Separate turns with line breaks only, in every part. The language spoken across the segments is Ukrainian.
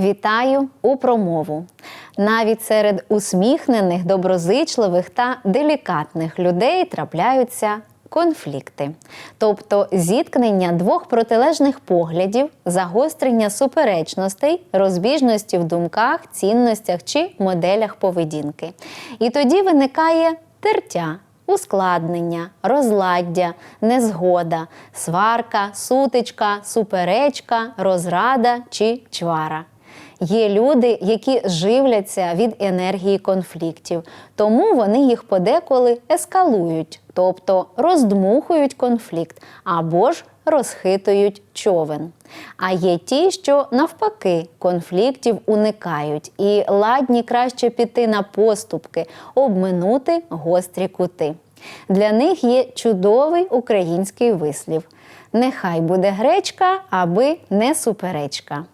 влітаю у промову. Навіть серед усміхнених, доброзичливих та делікатних людей трапляються конфлікти, тобто зіткнення двох протилежних поглядів, загострення суперечностей, розбіжності в думках, цінностях чи моделях поведінки. І тоді виникає тертя. Ускладнення, розладдя, незгода, сварка, сутичка, суперечка, розрада чи чвара. Є люди, які живляться від енергії конфліктів, тому вони їх подеколи ескалують, тобто роздмухують конфлікт або ж розхитують човен. А є ті, що навпаки конфліктів уникають і ладні краще піти на поступки, обминути гострі кути. Для них є чудовий український вислів: нехай буде гречка, аби не суперечка.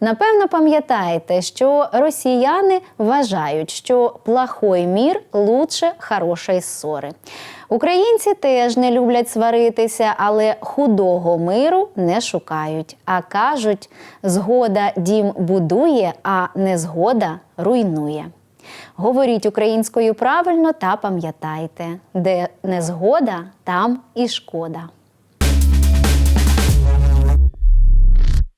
Напевно, пам'ятаєте, що росіяни вважають, що плохой мір лучше хорошої ссори. Українці теж не люблять сваритися, але худого миру не шукають. А кажуть, згода дім будує, а незгода руйнує. Говоріть українською правильно та пам'ятайте, де незгода, там і шкода.